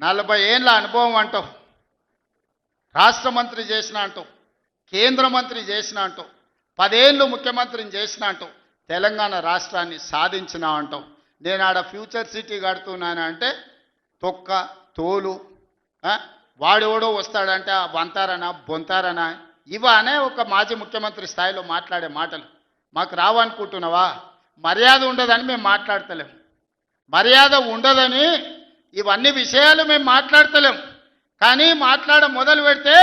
నలభై ఏళ్ళ అనుభవం అంటావు. రాష్ట్ర మంత్రి చేసిన అంటావు. కేంద్ర మంత్రి చేసిన అంటావు. పదేళ్ళు ముఖ్యమంత్రిని చేసిన అంటావు. తెలంగాణ రాష్ట్రాన్ని సాధించిన అంటావు. నేను ఆడ ఫ్యూచర్ సిటీ కడుతున్నాను అంటే తొక్క తోలు వాడెవడో వస్తాడంటే ఆ వంతారనా బొంతారనా? ఇవనే ఒక మాజీ ముఖ్యమంత్రి స్థాయిలో మాట్లాడే మాటలు. మాకు రావనుకుంటున్నావా? మర్యాద ఉండదని మేము మాట్లాడతలేం. మర్యాద ఉండదని ఇవన్నీ విషయాలు మేము మాట్లాడతలేం. కానీ మాట్లాడ మొదలు పెడితే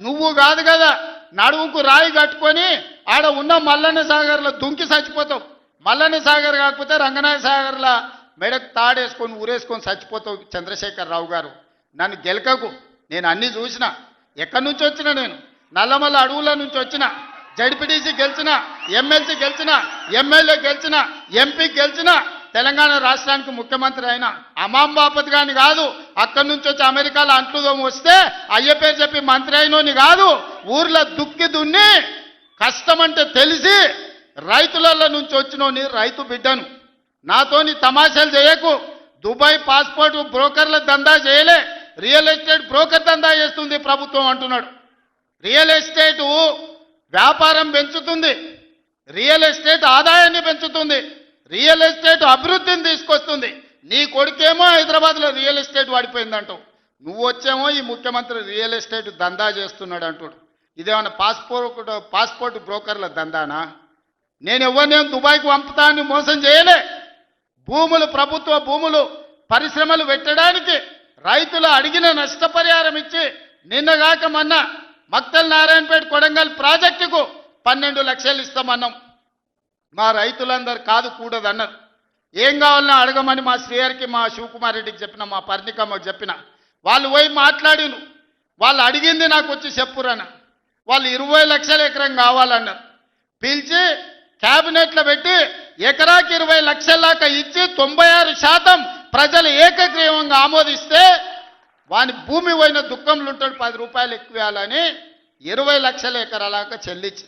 నువ్వు కాదు కదా నడుముకు రాయి కట్టుకొని ఆడ ఉన్న మల్లన్న సాగర్లో దుంకి చచ్చిపోతావు. మల్లన్న సాగర్ కాకపోతే రంగనాయ సాగర్లో మెడకు తాడేసుకొని ఊరేసుకొని చచ్చిపోతావు చంద్రశేఖర్ రావు గారు. నన్ను గెలకకు నేను అన్నీ చూసిన. ఎక్కడి నుంచి వచ్చిన నేను? నల్లమల్ల అడవుల నుంచి వచ్చిన. జడ్పీటీసీ గెలిచిన ఎమ్మెల్సీ గెలిచిన ఎమ్మెల్యే గెలిచిన ఎంపీ గెలిచిన తెలంగాణ రాష్ట్రానికి ముఖ్యమంత్రి అయిన అమాం బాపత్ గాని కాదు అక్కడి నుంచి వచ్చి అమెరికాలో అంట్లుదోమ వస్తే అయ్య పేరు చెప్పి మంత్రి అయినోని కాదు ఊర్లో దుక్కి దున్ని కష్టమంటే తెలిసి రైతులలో నుంచి వచ్చినోని రైతు బిడ్డను. నాతోని తమాషాలు చేయకు. దుబాయ్ పాస్పోర్ట్ బ్రోకర్ల దందా చేయలే. రియల్ ఎస్టేట్ బ్రోకర్ దందా చేస్తుంది ప్రభుత్వం అంటున్నాడు. రియల్ ఎస్టేటు వ్యాపారం పెంచుతుంది. రియల్ ఎస్టేట్ ఆదాయాన్ని పెంచుతుంది. రియల్ ఎస్టేట్ అభివృద్ధిని తీసుకొస్తుంది. నీ కొడుకేమో హైదరాబాద్లో రియల్ ఎస్టేట్ వాడిపోయిందంటావు నువ్వు వచ్చేమో ఈ ముఖ్యమంత్రి రియల్ ఎస్టేట్ దందా చేస్తున్నాడు అంటాడు. ఇదేమన్నా పాస్పోర్ట్ పాస్పోర్ట్ బ్రోకర్ల దందానా? నేను ఎవరినేం దుబాయ్కి పంపుతా మోసం చేయలే. భూములు ప్రభుత్వ భూములు పరిశ్రమలు పెట్టడానికి రైతులు అడిగిన నష్టపరిహారం ఇచ్చి నిన్నగాక మొన్న మక్తల్ నారాయణపేట కొడంగల్ ప్రాజెక్టుకు పన్నెండు లక్షలు ఇస్తామన్నాం. మా రైతులందరు కాదు కూడదన్నారు. ఏం కావాలన్నా అడగమని మా శ్రీహరికి మా శివకుమార్ రెడ్డికి చెప్పిన మా పర్ణికమ్మకు చెప్పిన. వాళ్ళు పోయి మాట్లాడిను. వాళ్ళు అడిగింది నాకు వచ్చి చెప్పురన్న. వాళ్ళు ఇరవై లక్షల ఎకరం కావాలన్నారు. పిలిచి క్యాబినెట్లో పెట్టి ఎకరాకి ఇరవై లక్షల దాకా ఇచ్చి తొంభై ఆరు శాతం ప్రజలు ఏకగ్రీవంగా ఆమోదిస్తే వాని భూమి పోయిన దుఃఖంలో ఉంటాడు పది రూపాయలు ఎక్కువ ఇవ్వాలని ఇరవై లక్షల ఎకరాలాగా చెల్లించి